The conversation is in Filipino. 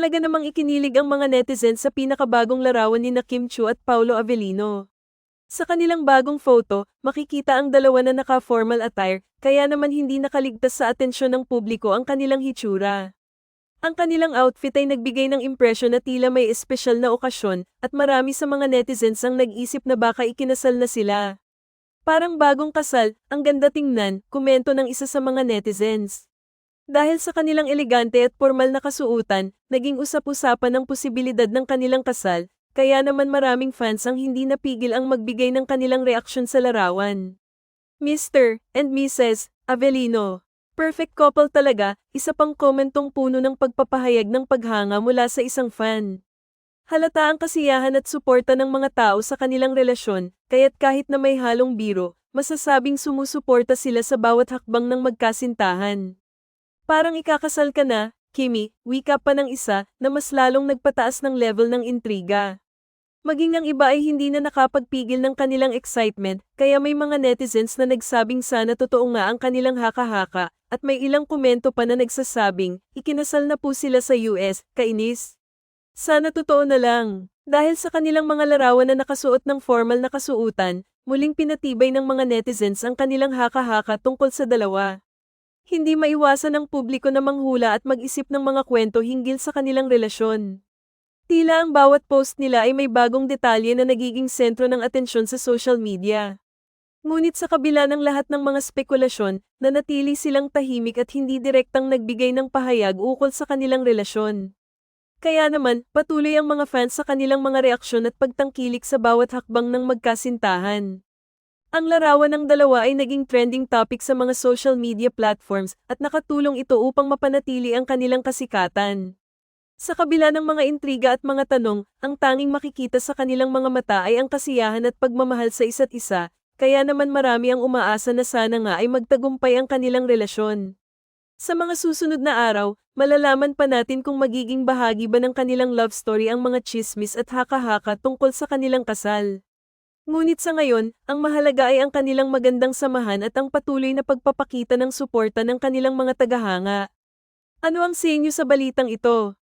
Talaga namang ikinilig ang mga netizens sa pinakabagong larawan ni na Kim Chu at Paulo Avellino. Sa kanilang bagong photo, makikita ang dalawa na naka-formal attire, kaya naman hindi nakaligtas sa atensyon ng publiko ang kanilang hitsura. Ang kanilang outfit ay nagbigay ng impresyon na tila may espesyal na okasyon, at marami sa mga netizens ang nag-isip na baka ikinasal na sila. Parang bagong kasal, ang ganda tingnan, komento ng isa sa mga netizens. Dahil sa kanilang elegante at formal na kasuutan, naging usap-usapan ang posibilidad ng kanilang kasal, kaya naman maraming fans ang hindi napigil ang magbigay ng kanilang reaksyon sa larawan. Mr. and Mrs. Avellino. Perfect couple talaga, isa pang komentong puno ng pagpapahayag ng paghanga mula sa isang fan. Halata ang kasiyahan at suporta ng mga tao sa kanilang relasyon, kaya't kahit na may halong biro, masasabing sumusuporta sila sa bawat hakbang ng magkasintahan. Parang ikakasal ka na, Kimi, wika pa ng isa, na mas lalong nagpataas ng level ng intriga. Maging ang iba ay hindi na nakapagpigil ng kanilang excitement, kaya may mga netizens na nagsabing sana totoo nga ang kanilang haka-haka, at may ilang komento pa na nagsasabing, ikinasal na po sila sa US, kainis. Sana totoo na lang. Dahil sa kanilang mga larawan na nakasuot ng formal na kasuutan, muling pinatibay ng mga netizens ang kanilang haka-haka tungkol sa dalawa. Hindi maiwasan ng publiko na manghula at mag-isip ng mga kwento hinggil sa kanilang relasyon. Tila ang bawat post nila ay may bagong detalye na nagiging sentro ng atensyon sa social media. Ngunit sa kabila ng lahat ng mga spekulasyon, nanatili silang tahimik at hindi direktang nagbigay ng pahayag ukol sa kanilang relasyon. Kaya naman, patuloy ang mga fans sa kanilang mga reaksyon at pagtangkilik sa bawat hakbang ng magkasintahan. Ang larawan ng dalawa ay naging trending topic sa mga social media platforms at nakatulong ito upang mapanatili ang kanilang kasikatan. Sa kabila ng mga intriga at mga tanong, ang tanging makikita sa kanilang mga mata ay ang kasiyahan at pagmamahal sa isa't isa, kaya naman marami ang umaasa na sana nga ay magtagumpay ang kanilang relasyon. Sa mga susunod na araw, malalaman pa natin kung magiging bahagi ba ng kanilang love story ang mga chismis at haka-haka tungkol sa kanilang kasal. Ngunit sa ngayon, ang mahalaga ay ang kanilang magandang samahan at ang patuloy na pagpapakita ng suporta ng kanilang mga tagahanga. Ano ang sa inyo sa balitang ito?